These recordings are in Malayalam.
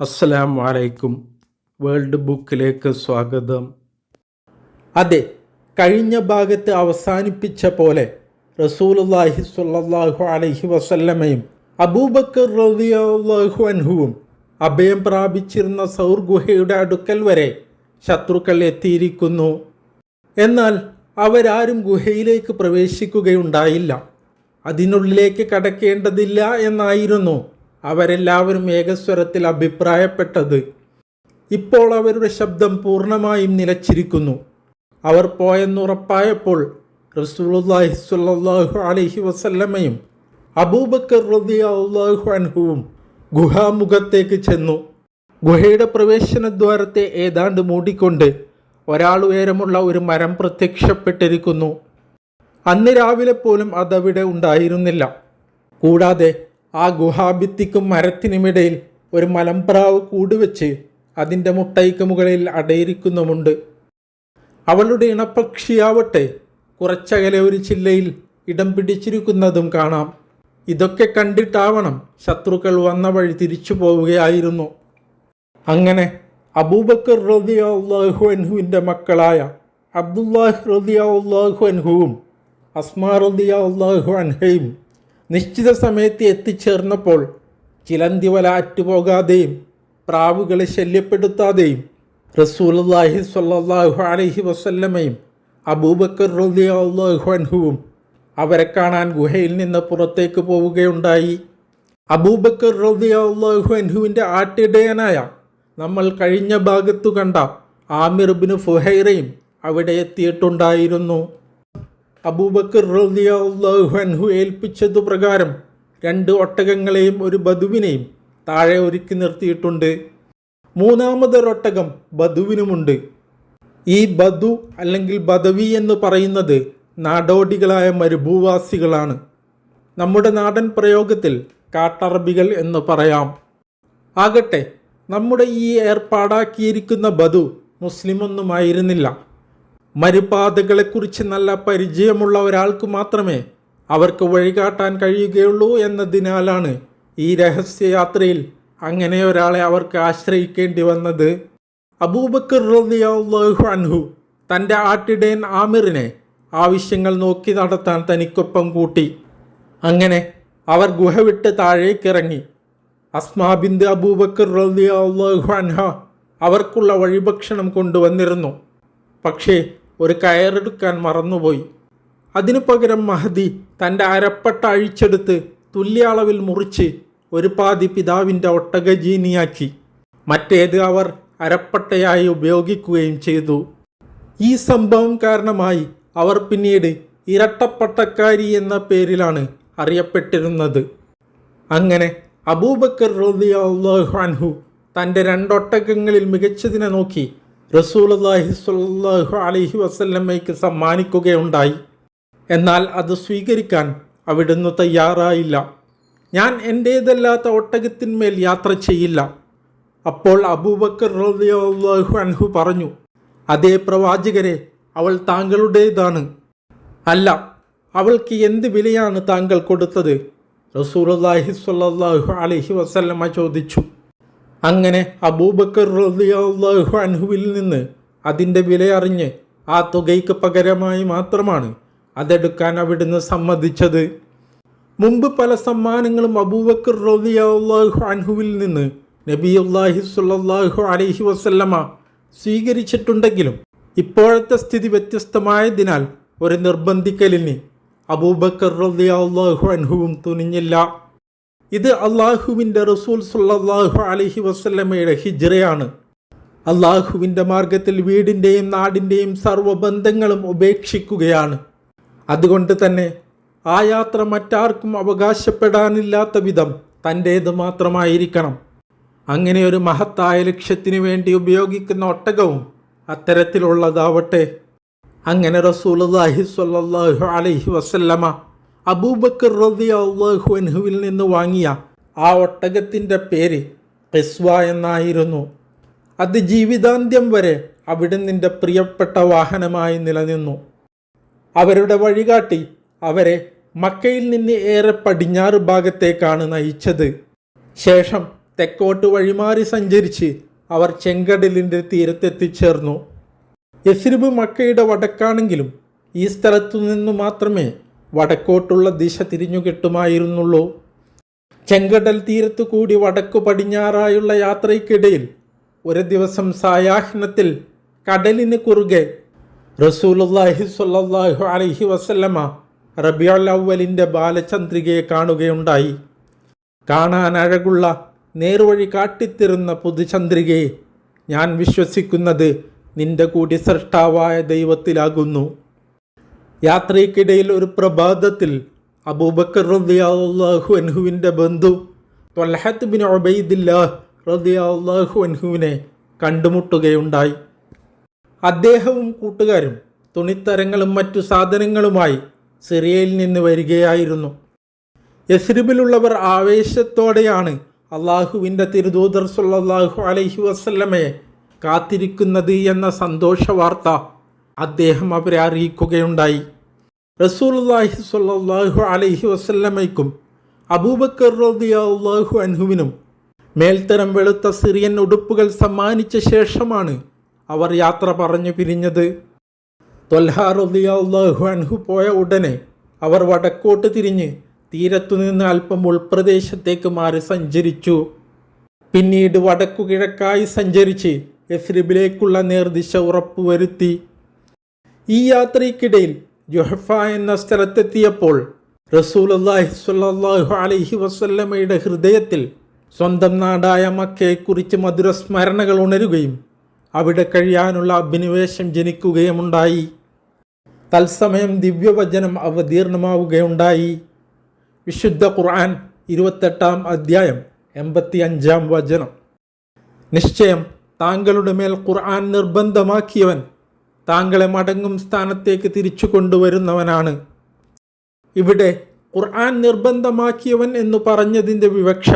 അസ്സലാം വലൈക്കും വേൾഡ് ബുക്കിലേക്ക് സ്വാഗതം. അതെ കഴിഞ്ഞ ഭാഗത്ത് അവസാനിപ്പിച്ച പോലെ റസൂലുള്ളാഹി സ്വല്ലല്ലാഹു അലൈഹി വസല്ലമയും അബൂബക്കർ റളിയല്ലാഹു അൻഹുവും അഭയം പ്രാപിച്ചിരുന്ന സൗർ ഗുഹയുടെ അടുക്കൽ വരെ ശത്രുക്കൾ എത്തിയിരിക്കുന്നു. എന്നാൽ അവരാരും ഗുഹയിലേക്ക് പ്രവേശിക്കുകയുണ്ടായില്ല. അതിനുള്ളിലേക്ക് കടക്കേണ്ടതില്ല എന്നായിരുന്നു അവരെല്ലാവരും ഏകസ്വരത്തിൽ അഭിപ്രായപ്പെട്ടത്. ഇപ്പോൾ അവരുടെ ശബ്ദം പൂർണമായും നിലച്ചിരിക്കുന്നു. അവർ പോയെന്നുറപ്പായപ്പോൾ റസൂലുള്ളാഹി സ്വല്ലല്ലാഹു അലൈഹി വസല്ലമയും അബൂബക്കർ റളിയല്ലാഹു അൻഹുവും ഗുഹാമുഖത്തേക്ക് ചെന്നു. ഗുഹയുടെ പ്രവേശന ദ്വാരത്തെ ഏതാണ്ട് മൂടിക്കൊണ്ട് ഒരാൾ ഉയരമുള്ള ഒരു മരം പ്രത്യക്ഷപ്പെട്ടിരിക്കുന്നു. അന്ന് രാവിലെ പോലും അതവിടെ ഉണ്ടായിരുന്നില്ല. കൂടാതെ ആ ഗുഹാഭിത്തിക്കും മരത്തിനുമിടയിൽ ഒരു മലമ്പ്രാവ് കൂടുവെച്ച് അതിന്റെ മുട്ടയ്ക്ക് മുകളിൽ അടയിരിക്കുന്നുമുണ്ട്. അവളുടെ ഇണപക്ഷിയാവട്ടെ കുറച്ചകലെ ഒരു ചില്ലയിൽ ഇടം പിടിച്ചിരിക്കുന്നതും കാണാം. ഇതൊക്കെ കണ്ടിട്ടാവണം ശത്രുക്കൾ വന്ന വഴി തിരിച്ചു പോവുകയായിരുന്നു. അങ്ങനെ അബൂബക്കർ റദിയാഹു അൻഹുവിന്റെ മക്കളായ അബ്ദുല്ലാഹ് റദിയാഹു അൻഹുവും അസ്മാ റദിയാഹു അൻഹയും നിശ്ചിത സമയത്ത് എത്തിച്ചേർന്നപ്പോൾ ചിലന്തി വല അറ്റുപോകാതെയും പ്രാവുകളെ ശല്യപ്പെടുത്താതെയും റസൂലുള്ളാഹി സ്വല്ലല്ലാഹു അലഹി വസല്ലമയും അബൂബക്കർ റളിയല്ലാഹു അൻഹുവും അവരെ കാണാൻ ഗുഹയിൽ നിന്ന് പുറത്തേക്ക് പോവുകയുണ്ടായി. അബൂബക്കർ റളിയല്ലാഹു അൻഹുവിന്റെ ആട്ടിടയനായ നമ്മൾ കഴിഞ്ഞ ഭാഗത്തു കണ്ട ആമിർബിന് ഫുഹൈറയും അവിടെ എത്തിയിട്ടുണ്ടായിരുന്നു. അബൂബക്കർ അൻഹു ഏൽപ്പിച്ചതു പ്രകാരം രണ്ട് ഒട്ടകങ്ങളെയും ഒരു ബധുവിനെയും താഴെ ഒരുക്കി നിർത്തിയിട്ടുണ്ട്. മൂന്നാമതൊരൊട്ടകം ബധുവിനുമുണ്ട്. ഈ ബധു അല്ലെങ്കിൽ ബദവി എന്ന് പറയുന്നത് നാടോടികളായ മരുഭൂവാസികളാണ്. നമ്മുടെ നാടൻ പ്രയോഗത്തിൽ കാട്ടറബികൾ എന്ന് പറയാം. ആകട്ടെ നമ്മുടെ ഈ ഏർപ്പാടാക്കിയിരിക്കുന്ന ബധു മുസ്ലിമൊന്നുമായിരുന്നില്ല. മരുപാതകളെക്കുറിച്ച് നല്ല പരിചയമുള്ള ഒരാൾക്ക് മാത്രമേ അവർക്ക് വഴികാട്ടാൻ കഴിയുകയുള്ളൂ എന്നതിനാലാണ് ഈ രഹസ്യയാത്രയിൽ അങ്ങനെ ഒരാളെ അവർക്ക് ആശ്രയിക്കേണ്ടി വന്നത്. അബൂബക്കർ റളിയല്ലാഹു അൻഹു തന്റെ ആട്ടിടയൻ ആമിറിനെ ആവശ്യങ്ങൾ നോക്കി നടത്താൻ തനിക്കൊപ്പം കൂട്ടി. അങ്ങനെ അവർ ഗുഹ വിട്ട് താഴേക്കിറങ്ങി. അസ്മാബിന്ദ് അബൂബക്കർ റളിയല്ലാഹു അൻഹ അവർക്കുള്ള വഴിഭക്ഷണം കൊണ്ടുവന്നിരുന്നു. പക്ഷേ ഒരു കയറെടുക്കാൻ മറന്നുപോയി. അതിനു പകരം മഹദി തന്റെ അരപ്പട്ട അഴിച്ചെടുത്ത് തുല്യ അളവിൽ മുറിച്ച് ഒരു പാതി പിതാവിന്റെ ഒട്ടകജീനിയാക്കി. മറ്റേത് അവർ അരപ്പട്ടയായി ഉപയോഗിക്കുകയും ചെയ്തു. ഈ സംഭവം കാരണമായി അവർ പിന്നീട് ഇരട്ടപ്പട്ടക്കാരി എന്ന പേരിലാണ് അറിയപ്പെട്ടിരുന്നത്. അങ്ങനെ അബൂബക്കർ അൻഹു തന്റെ രണ്ടൊട്ടകങ്ങളിൽ മികച്ചതിനെ നോക്കി റസൂലുള്ളാഹി സ്വല്ലല്ലാഹു അലൈഹി വസല്ലമയ്ക്ക് സമ്മാനിക്കുകയുണ്ടായി. എന്നാൽ അത് സ്വീകരിക്കാൻ അവിടുന്ന് തയ്യാറായില്ല. ഞാൻ എന്റേതല്ലാത്ത ഒട്ടകത്തിന്മേൽ യാത്ര ചെയ്യില്ല. അപ്പോൾ അബൂബക്കർ റളിയല്ലാഹു അൻഹു പറഞ്ഞു അതേ പ്രവാചകരെ അവൾ താങ്കളുടേതാണ്. അല്ല അവൾക്ക് എന്ത് വിലയാണ് താങ്കൾ കൊടുത്തത്? റസൂലുള്ളാഹി സ്വല്ലല്ലാഹു അലഹി വസല്ലമ്മ ചോദിച്ചു. അങ്ങനെ അബൂബക്കർ റളിയല്ലാഹു അൻഹുവിൽ നിന്ന് അതിന്റെ വില അറിഞ്ഞ് ആ തുകയ്ക്ക് പകരമായി മാത്രമാണ് അതെടുക്കാൻ അവിടുന്ന് സമ്മതിച്ചത്. മുമ്പ് പല സമ്മാനങ്ങളും അബൂബക്കർ റളിയല്ലാഹു അൻഹുവിൽ നിന്ന് നബിയുല്ലാഹി സുല്ലാഹു അലഹി വസല്ലമ സ്വീകരിച്ചിട്ടുണ്ടെങ്കിലും ഇപ്പോഴത്തെ സ്ഥിതി വ്യത്യസ്തമായതിനാൽ ഒരു നിർബന്ധിക്കലിന് അബൂബക്കർ റളിയല്ലാഹു അൻഹുവും തുനിഞ്ഞില്ല. ഇത് അള്ളാഹുവിന്റെ റസൂൽ സുല്ലാഹു അലഹി വസല്ലമയുടെ ഹിജ്റയാണ്. അള്ളാഹുവിന്റെ മാർഗത്തിൽ വീടിന്റെയും നാടിന്റെയും സർവബന്ധങ്ങളും ഉപേക്ഷിക്കുകയാണ്. അതുകൊണ്ട് തന്നെ ആ യാത്ര മറ്റാർക്കും അവകാശപ്പെടാനില്ലാത്ത വിധം തന്റേത് മാത്രമായിരിക്കണം. അങ്ങനെ ഒരു മഹത്തായ ലക്ഷ്യത്തിനു വേണ്ടി ഉപയോഗിക്കുന്ന ഒട്ടകവും അത്തരത്തിലുള്ളതാവട്ടെ. അങ്ങനെ റസൂലുള്ളാഹി സ്വല്ലല്ലാഹു അലൈഹി വസല്ലമ അബൂബക്കർ റളിയല്ലാഹു അൻഹുവിൽ നിന്ന് വാങ്ങിയ ആ ഒട്ടകത്തിന്റെ പേര് ഖിസ്വ എന്നായിരുന്നു. അത് ജീവിതാന്ത്യം വരെ അവിടെ നിന്റെ പ്രിയപ്പെട്ട വാഹനമായി നിലനിന്നു. അവരുടെ വഴികാട്ടി അവരെ മക്കയിൽ നിന്ന് ഏറെ പടിഞ്ഞാറ് ഭാഗത്തേക്കാണ് നയിച്ചത്. ശേഷം തെക്കോട്ട് വഴിമാറി സഞ്ചരിച്ച് അവർ ചെങ്കടലിന്റെ തീരത്തെത്തിച്ചേർന്നു. യസ്രിബ് മക്കയുടെ വടക്കാണെങ്കിലും ഈ സ്ഥലത്തു നിന്ന് മാത്രമേ വടക്കോട്ടുള്ള ദിശ തിരിഞ്ഞു കിട്ടുമായിരുന്നുള്ളൂ ചെങ്കടൽ തീരത്തു കൂടി വടക്കു പടിഞ്ഞാറായുള്ള യാത്രയ്ക്കിടയിൽ ഒരു ദിവസം സായാഹ്നത്തിൽ കടലിന് കുറുകെ റസൂലുള്ളാഹി സ്വല്ലാഹു അലഹി വസല്ലമ റബിയുൽ ബാലചന്ദ്രികയെ കാണുകയുണ്ടായി. കാണാൻ അഴകുള്ള നേർവഴി കാട്ടിത്തരുന്ന പുതുചന്ദ്രികയെ ഞാൻ വിശ്വസിക്കുന്നത് നിന്റെ കൂടി സൃഷ്ടാവായ ദൈവത്തിലാകുന്നു. യാത്രയ്ക്കിടയിൽ ഒരു പ്രഭാതത്തിൽ അബൂബക്കർ റളിയല്ലാഹു അൻഹുവിന്റെ ബന്ധു ത്വൽഹത്ത് ബിൻ ഉബൈദില്ലാഹ് റളിയല്ലാഹു അൻഹുവിനെ കണ്ടുമുട്ടുകയുണ്ടായി. അദ്ദേഹവും കൂട്ടുകാരും തുണിത്തരങ്ങളും മറ്റു സാധനങ്ങളുമായി സിറിയയിൽ നിന്ന് വരികയായിരുന്നു. യസ്രിബിലുള്ളവർ ആവേശത്തോടെയാണ് അള്ളാഹുവിന്റെ തിരുദൂതർ സുല്ലാഹു അലൈഹി വസല്ലമയെ കാത്തിരിക്കുന്നത് എന്ന സന്തോഷ വാർത്ത അദ്ദേഹം അവരെ അറിയിക്കുകയുണ്ടായി. റസൂലുള്ളാഹി സ്വല്ലല്ലാഹു അലൈഹി വസല്ലമയ്ക്കും അബൂബക്കർ റളിയല്ലാഹു അൻഹുവിനും മേൽത്തരം വെളുത്ത സിറിയൻ ഉടുപ്പുകൾ സമ്മാനിച്ച ശേഷമാണ് അവർ യാത്ര പറഞ്ഞു പിരിഞ്ഞത്. തൊൽഹ റളിയല്ലാഹു അൻഹു പോയ ഉടനെ അവർ വടക്കോട്ട് തിരിഞ്ഞ് തീരത്തുനിന്ന് അല്പം ഉൾപ്രദേശത്തേക്ക് മാറി സഞ്ചരിച്ചു. പിന്നീട് വടക്കു കിഴക്കായി സഞ്ചരിച്ച് യസ്രിബിലേക്കുള്ള നേർദിശ ഉറപ്പുവരുത്തി. ഈ യാത്രയ്ക്കിടയിൽ ജുഹഫ എന്ന സ്ഥലത്തെത്തിയപ്പോൾ റസൂലുള്ളാഹി സ്വല്ലല്ലാഹു അലഹി വസ്ല്ലമ്മയുടെ ഹൃദയത്തിൽ സ്വന്തം നാടായ മക്കയെക്കുറിച്ച് മധുരസ്മരണകൾ ഉണരുകയും അവിടെ കഴിയാനുള്ള അഭിനിവേശം ജനിക്കുകയുമുണ്ടായി. തത്സമയം ദിവ്യവചനം അവതീർണമാവുകയുണ്ടായി. വിശുദ്ധ ഖുർആൻ ഇരുപത്തെട്ടാം അധ്യായം എൺപത്തി അഞ്ചാം വചനം. നിശ്ചയം താങ്കളുടെ മേൽ ഖുർആൻ നിർബന്ധമാക്കിയവൻ താങ്കളെ മടങ്ങും സ്ഥാനത്തേക്ക് തിരിച്ചു കൊണ്ടുവരുന്നവനാണ്. ഇവിടെ ഖുർആൻ നിർബന്ധമാക്കിയവൻ എന്നു പറഞ്ഞതിന്റെ വിവക്ഷ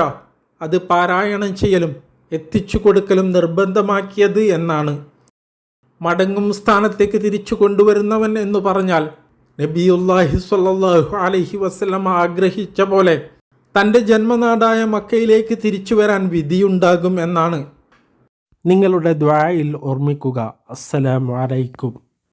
അത് പാരായണം ചെയ്യലും എത്തിച്ചു കൊടുക്കലും നിർബന്ധമാക്കിയത് എന്നാണ്. മടങ്ങും സ്ഥാനത്തേക്ക് തിരിച്ചു കൊണ്ടുവരുന്നവൻ എന്ന് പറഞ്ഞാൽ നബിയുല്ലാഹി സ്വല്ലാഹു അലഹി വസല്ലമ ആഗ്രഹിച്ച പോലെ തന്റെ ജന്മനാടായ മക്കയിലേക്ക് തിരിച്ചു വരാൻ വിധിയുണ്ടാകും എന്നാണ്. നിങ്ങളുടെ ദ്വായിൽ ഓർമ്മിക്കുക. അസ്സലാമു അലൈക്കും.